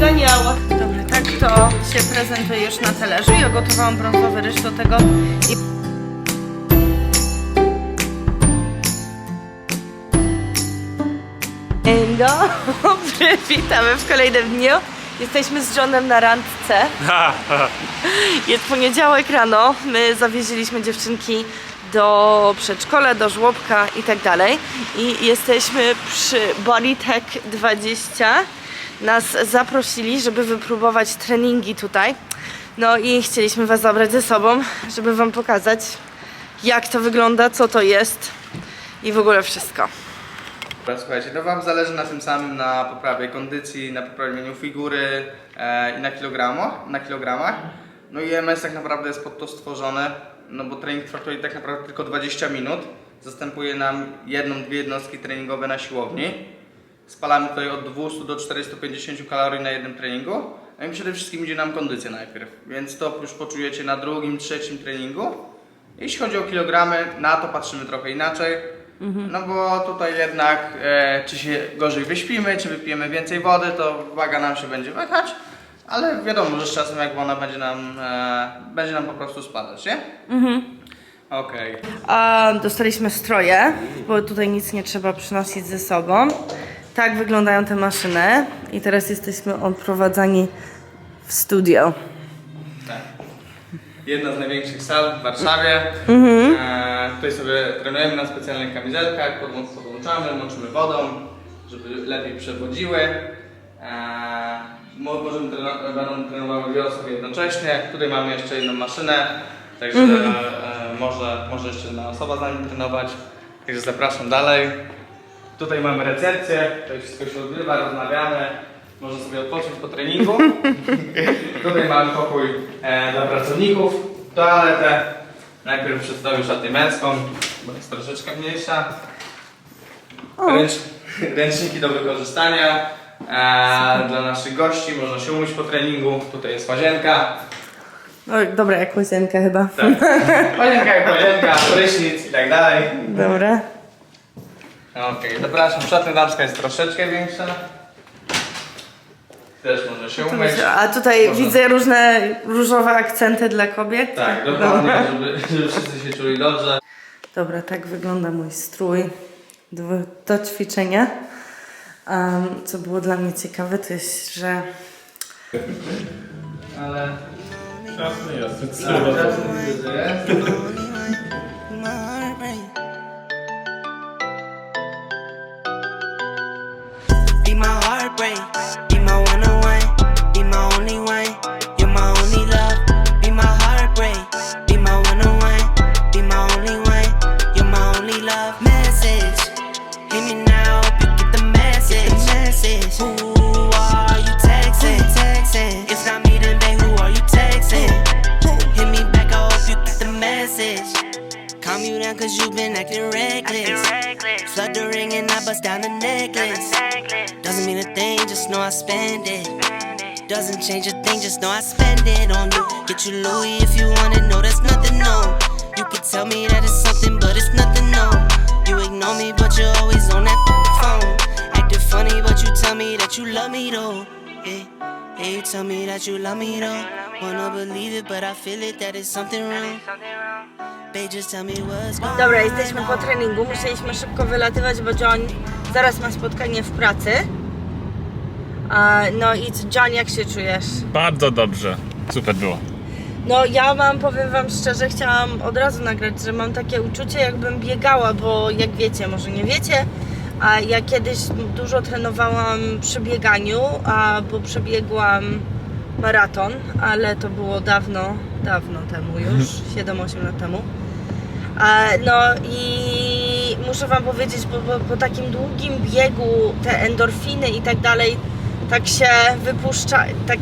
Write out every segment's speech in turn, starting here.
fajne do biegania. Dobra, tak to się prezentuje już na talerzu. Ja gotowałam brązowy ryż do tego i dobry, witamy w kolejnym dniu. Jesteśmy z Johnem na randce. Jest poniedziałek rano, my zawieźliśmy dziewczynki do przedszkola, do żłobka i tak dalej. I jesteśmy przy Bodytech 20. Nas zaprosili, żeby wypróbować treningi tutaj. No i chcieliśmy Was zabrać ze sobą, żeby Wam pokazać, jak to wygląda, co to jest i w ogóle wszystko. Dobra, Słuchajcie, to Wam zależy na tym samym, na poprawie kondycji, na poprawieniu figury e, i na kilogramach, na kilogramach. No i EMS tak naprawdę jest pod to stworzone, no bo trening trwa tutaj tak naprawdę tylko 20 minut. Zastępuje nam jedną, dwie jednostki treningowe na siłowni. Spalamy tutaj od 200 do 450 kalorii na jednym treningu. No i przede wszystkim idzie nam kondycja najpierw, więc to już poczujecie na drugim, trzecim treningu. Jeśli chodzi o kilogramy, na to patrzymy trochę inaczej. No bo tutaj jednak, e, czy się gorzej wyśpimy, czy wypijemy więcej wody, to waga nam się będzie wahać. Ale wiadomo, że z czasem jakby ona będzie nam, e, będzie nam po prostu spadać, nie? Mhm. Okej. A dostaliśmy stroje, bo tutaj nic nie trzeba przynosić ze sobą. Tak wyglądają te maszyny i teraz jesteśmy odprowadzani w studio. Tak. Jedna z największych sal w Warszawie. E, tutaj sobie trenujemy na specjalnych kamizelkach, podłą- podłączamy, moczymy wodą, żeby lepiej przewodziły. E, mo- możemy treno- będą trenowały dwie osoby jednocześnie. Tutaj mamy jeszcze jedną maszynę, także e, może, może jeszcze jedna osoba z nami trenować. Także zapraszam dalej. Tutaj mamy recepcję, tutaj wszystko się odbywa, rozmawiamy. Można sobie odpocząć po treningu. Tutaj mamy pokój e, dla pracowników, toaletę. Najpierw przedstawię szatnię męską, bo jest troszeczkę mniejsza. Ręcz, ręczniki do wykorzystania e, dla naszych gości. Można się umyć po treningu. Tutaj jest łazienka. No, dobra, jak łazienka chyba. Tak. Łazienka jak łazienka, prysznic i tak dalej. Dobra. Okej, zapraszam. Szatnia damska jest troszeczkę większa. Też można się umyć. A tutaj Można. widzę różne różowe akcenty dla kobiet. Tak, dokładnie, żeby, żeby wszyscy się czuli dobrze. Dobra, tak wygląda mój strój do, do ćwiczenia. Um, co było dla mnie ciekawe, to jest, że Ale... Jasne, jasne. Jest. Cause you been acting reckless. Flood the ring and I bust down the necklace. Doesn't mean a thing, just know I spend it. Doesn't change a thing, just know I spend it on you. Get you Louis if you want it, no, that's nothing, no. You could tell me that it's something, but it's nothing, no. You ignore me, but you're always on that phone. Acting funny, but you tell me that you love me, though. Yeah, yeah, you tell me that you love me, though. Wanna believe it, but I feel it that it's something wrong. Dobra, jesteśmy po treningu, musieliśmy szybko wylatywać, bo John zaraz ma spotkanie w pracy. No i John, jak się czujesz? Bardzo dobrze. Super było. No ja mam, powiem wam szczerze, chciałam od razu nagrać, że mam takie uczucie jakbym biegała, bo jak wiecie, może nie wiecie, a ja kiedyś dużo trenowałam przy bieganiu, a, bo przebiegłam maraton, ale to było dawno, dawno temu już, 7-8 lat temu. No i muszę wam powiedzieć, bo, bo po takim długim biegu te endorfiny i tak dalej tak się wypuszcza, tak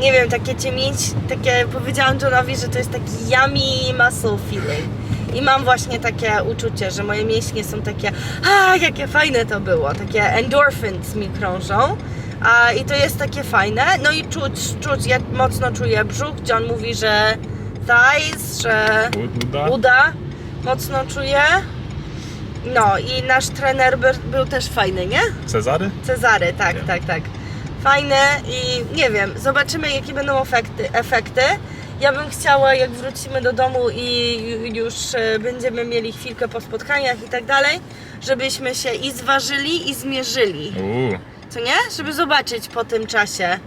nie wiem, takie cię mieć, takie powiedziałam Johnowi, że to jest taki yummy muscle feeling. I mam właśnie takie uczucie, że moje mięśnie są takie, a jakie fajne to było, takie endorphins mi krążą. A, I to jest takie fajne. No i czuć, czuć, ja mocno czuję brzuch. John mówi, że thighs, że Uda? uda mocno czuję. No i nasz trener by, był też fajny, nie? Cezary? Cezary, tak, Nie. tak, tak. fajne i nie wiem, zobaczymy jakie będą efekty. efekty. Ja bym chciała, jak wrócimy do domu i już e, będziemy mieli chwilkę po spotkaniach i tak dalej, żebyśmy się i zważyli, i zmierzyli. Uuu. Co nie? Żeby zobaczyć po tym czasie,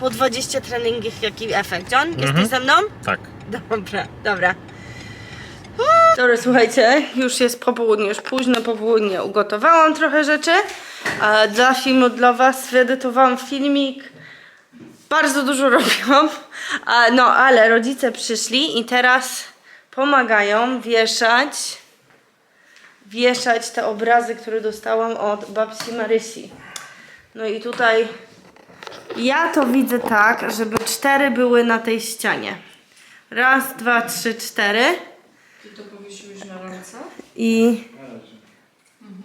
po 20 treningach, jaki efekt. John, jesteś ze mną? Tak. Dobra, dobra. Dobra, słuchajcie, już jest popołudnie, już późno popołudnie. Ugotowałam trochę rzeczy. A dla filmu dla Was wyedytowałam filmik. Bardzo dużo robiłam. A, no, ale rodzice przyszli i teraz pomagają wieszać wieszać te obrazy, które dostałam od babci Marysi. No i tutaj ja to widzę tak, żeby cztery były na tej ścianie. Raz, dwa, trzy, cztery. Ty to powiesiłeś na ręce? I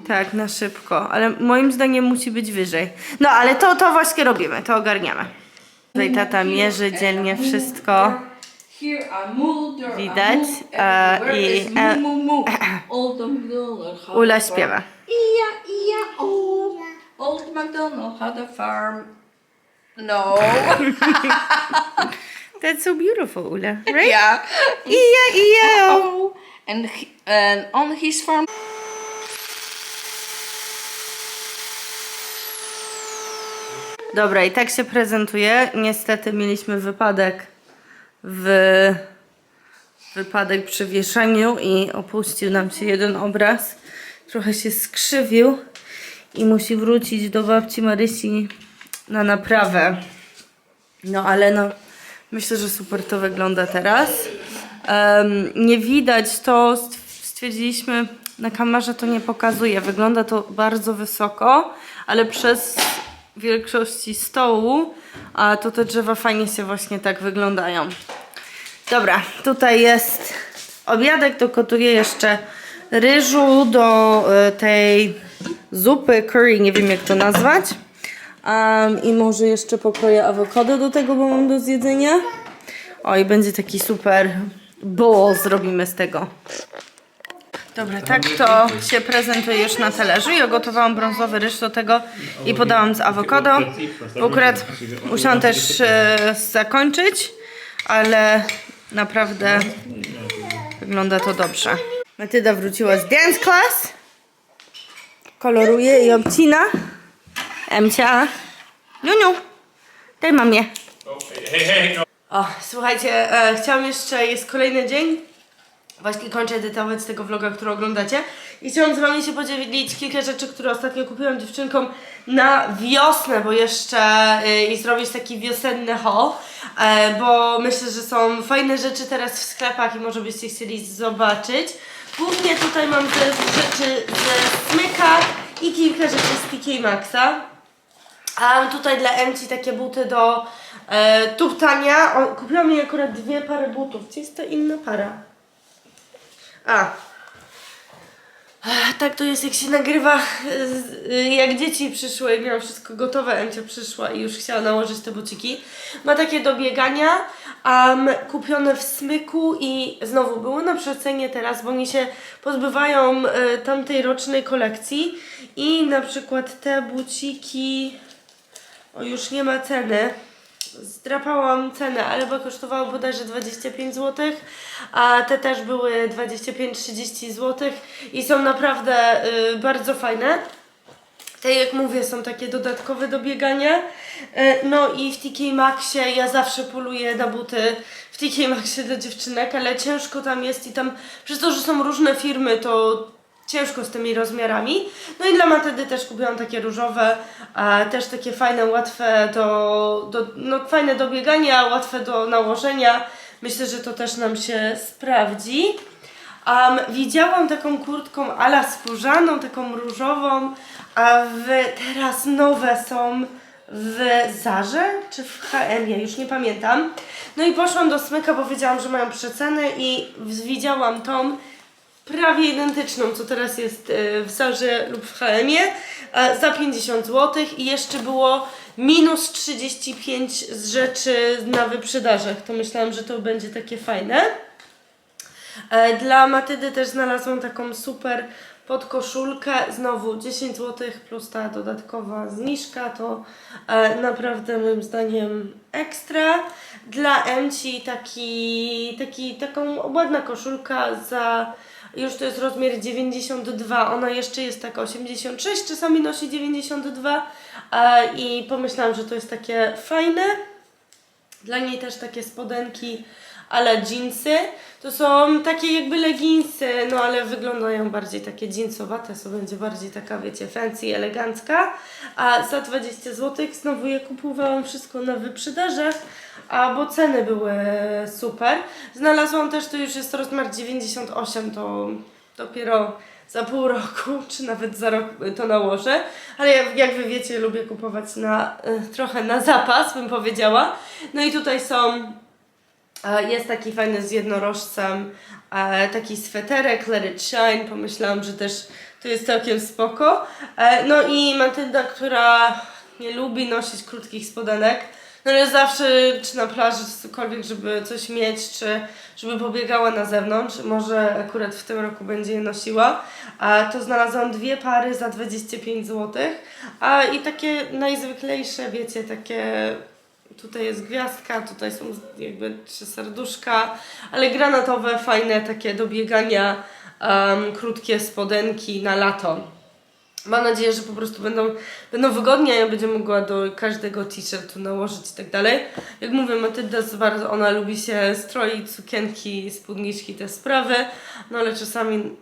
tak, na szybko, ale moim zdaniem musi być wyżej. No ale to, to właśnie robimy, to ogarniamy. Tutaj tata mierzy dzielnie wszystko. Here I move, there Widać, I e, everywhere is. Old MacDonald had Ula farm. śpiewa. Ia, ia, o. Old MacDonald had a farm. No. That's so beautiful, Ula. Right? yeah. Ija, ija. Oh. And, he, and on his farm Dobra, i tak się prezentuje. Niestety mieliśmy wypadek w wypadek przy wieszaniu i opuścił nam się jeden obraz. Trochę się skrzywił i musi wrócić do babci Marysi na naprawę. No ale no, myślę, że super to wygląda teraz. Em, nie widać to, stw- stwierdziliśmy, na kamerze to nie pokazuje. Wygląda to bardzo wysoko, ale przez wielkości stołu, a to te drzewa fajnie się właśnie tak wyglądają. Dobra, tutaj jest obiadek, dogotuję jeszcze ryżu do e, tej zupy curry, nie wiem jak to nazwać. Um, I może jeszcze pokroję awokado do tego, bo mam do zjedzenia. Oj, będzie taki super bowl zrobimy z tego. Dobra, tak to się prezentuje już na talerzu. Ja gotowałam brązowy ryż do tego i podałam z awokado. Akurat musiałam też e, zakończyć, ale naprawdę wygląda to dobrze. Matyda wróciła z dance class. Koloruje i obcina. Emcia. Niuniu, daj mamie. O, słuchajcie, e, chciałam jeszcze, jest kolejny dzień. Właśnie kończę edytować tego vloga, który oglądacie. I chciałam z wami się podzielić kilka rzeczy, które ostatnio kupiłam dziewczynkom na wiosnę, bo jeszcze y, i zrobić taki wiosenny haul, e, bo myślę, że są fajne rzeczy teraz w sklepach i może byście chcieli zobaczyć. Głównie tutaj mam te rzeczy ze Smyka i kilka rzeczy z TK Maxa. A mam tutaj dla Emci takie buty do e, tuptania. O, kupiłam jej akurat dwie pary butów. Gdzie jest ta inna para? A. Tak to jest jak się nagrywa, y, jak dzieci przyszły i miałam wszystko gotowe, Emcia przyszła i już chciała nałożyć te buciki. Ma takie do biegania, um, kupione w smyku i znowu były na przecenie teraz, bo oni się pozbywają y, tamtej rocznej kolekcji i na przykład te buciki, o już nie ma ceny, zdrapałam cenę, ale bo kosztowało bodajże 25 zł, a te też były 25-30 zł i są naprawdę y, bardzo fajne. Te, jak mówię, są takie dodatkowe do biegania. E, No i w TK Maxie ja zawsze poluję na buty w TK Maxie dla dziewczynek, ale ciężko tam jest i tam, przez to, że są różne firmy, to ciężko z tymi rozmiarami. No i dla Matedy też kupiłam takie różowe, a też takie fajne, łatwe do, do no fajne do biegania, łatwe do nałożenia. Myślę, że to też nam się sprawdzi. Um, widziałam taką kurtką ala skórzaną, taką różową, a w, teraz nowe są w Zarze czy w HM, ja już nie pamiętam. No i poszłam do smyka, bo wiedziałam, że mają przecenę i widziałam tą prawie identyczną, co teraz jest e, w Zarze lub w HM-ie za 50 zł i jeszcze było minus 35 z rzeczy na wyprzedażach. To myślałam, że to będzie takie fajne. E, Dla Matydy też znalazłam taką super pod koszulkę. Znowu 10 zł plus ta dodatkowa zniżka to e, naprawdę moim zdaniem ekstra. Dla Emci taki, taki, taką ładna koszulka za już to jest rozmiar 92, ona jeszcze jest taka 86, czasami nosi 92 e, i pomyślałam, że to jest takie fajne. Dla niej też takie spodenki ale jeansy. To są takie jakby leginsy, no ale wyglądają bardziej takie jeansowate, to będzie bardziej taka, wiecie, fancy, elegancka. A za 20 zł znowu je kupowałam wszystko na wyprzedażach, a bo ceny były super. Znalazłam też, to już jest rozmiar 98, to dopiero za pół roku, czy nawet za rok to nałożę. Ale jak, jak wy wiecie, lubię kupować na, y, trochę na zapas, bym powiedziała. No i tutaj są E, Jest taki fajny z jednorożcem, e, taki sweterek, Let It Shine, pomyślałam, że też to jest całkiem spoko. E, No i Matylda, która nie lubi nosić krótkich spodenek, no ale zawsze, czy na plaży, czy cokolwiek, żeby coś mieć, czy żeby pobiegała na zewnątrz, może akurat w tym roku będzie je nosiła, a to znalazłam dwie pary za 25 zł, a i takie najzwyklejsze, wiecie, takie Tutaj jest gwiazdka, tutaj są jakby trzy serduszka, ale granatowe, fajne takie do biegania, em, krótkie spodenki na lato. Mam nadzieję, że po prostu będą, będą wygodnie, ja będę mogła do każdego t-shirtu nałożyć i tak dalej. Jak mówię, Matylda bardzo, ona lubi się stroić, sukienki, spódniczki, te sprawy, no ale czasami,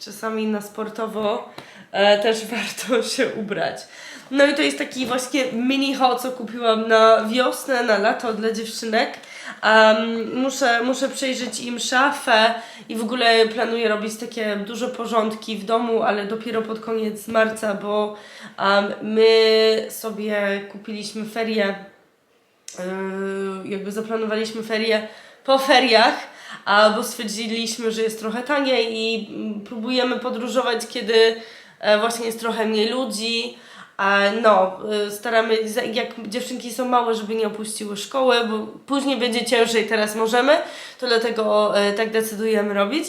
czasami na sportowo e, też warto się ubrać. No i to jest taki właśnie mini haul, co kupiłam na wiosnę, na lato dla dziewczynek. Um, muszę, muszę przejrzeć im szafę i w ogóle planuję robić takie duże porządki w domu, ale dopiero pod koniec marca, bo um, my sobie kupiliśmy ferie Yy, jakby zaplanowaliśmy ferie po feriach, a bo stwierdziliśmy, że jest trochę taniej i próbujemy podróżować, kiedy e, właśnie jest trochę mniej ludzi. A no, y, staramy, jak dziewczynki są małe, żeby nie opuściły szkoły, bo później będzie ciężej, teraz możemy, to dlatego e, tak decydujemy robić.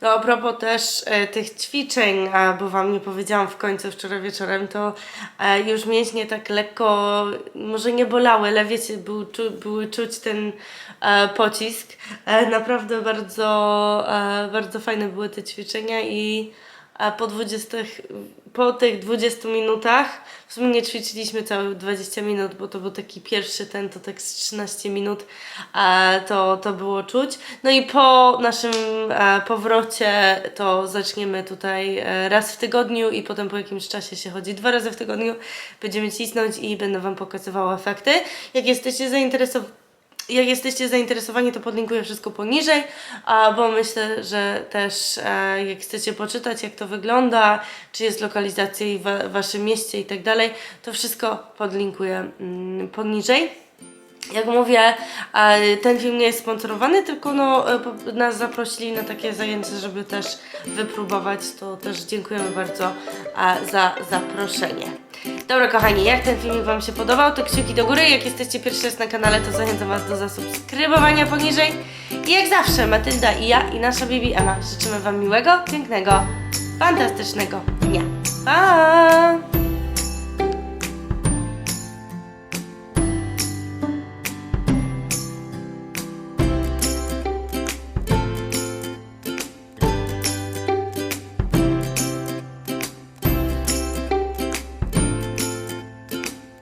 No a propos też e, tych ćwiczeń, bo Wam nie powiedziałam w końcu wczoraj wieczorem, to e, już mięśnie tak lekko, może nie bolały, ale wiecie, był, czu, były czuć ten e, pocisk. E, naprawdę bardzo, bardzo fajne były te ćwiczenia i a po 20, po tych 20 minutach, w sumie nie ćwiczyliśmy całe 20 minut, bo to był taki pierwszy ten, to tak z 13 minut e, to, to było czuć. No i po naszym e, powrocie to zaczniemy tutaj e, raz w tygodniu i potem po jakimś czasie się chodzi dwa razy w tygodniu. Będziemy cisnąć i będę Wam pokazywała efekty. Jak jesteście zainteresowani jak jesteście zainteresowani, to podlinkuję wszystko poniżej, bo myślę, że też e, jak chcecie poczytać, jak to wygląda, czy jest lokalizacja w waszym mieście i tak dalej, to wszystko podlinkuję mm, poniżej. Jak mówię, ten film nie jest sponsorowany, tylko no, e, nas zaprosili na takie zajęcie, żeby też wypróbować. To też dziękujemy bardzo za zaproszenie. Dobra kochani, jak ten filmik Wam się podobał, to kciuki do góry. Jak jesteście pierwszy raz na kanale, to zachęcam Was do zasubskrybowania poniżej. I jak zawsze, Matylda i ja i nasza baby Emma życzymy Wam miłego, pięknego, fantastycznego dnia. Pa!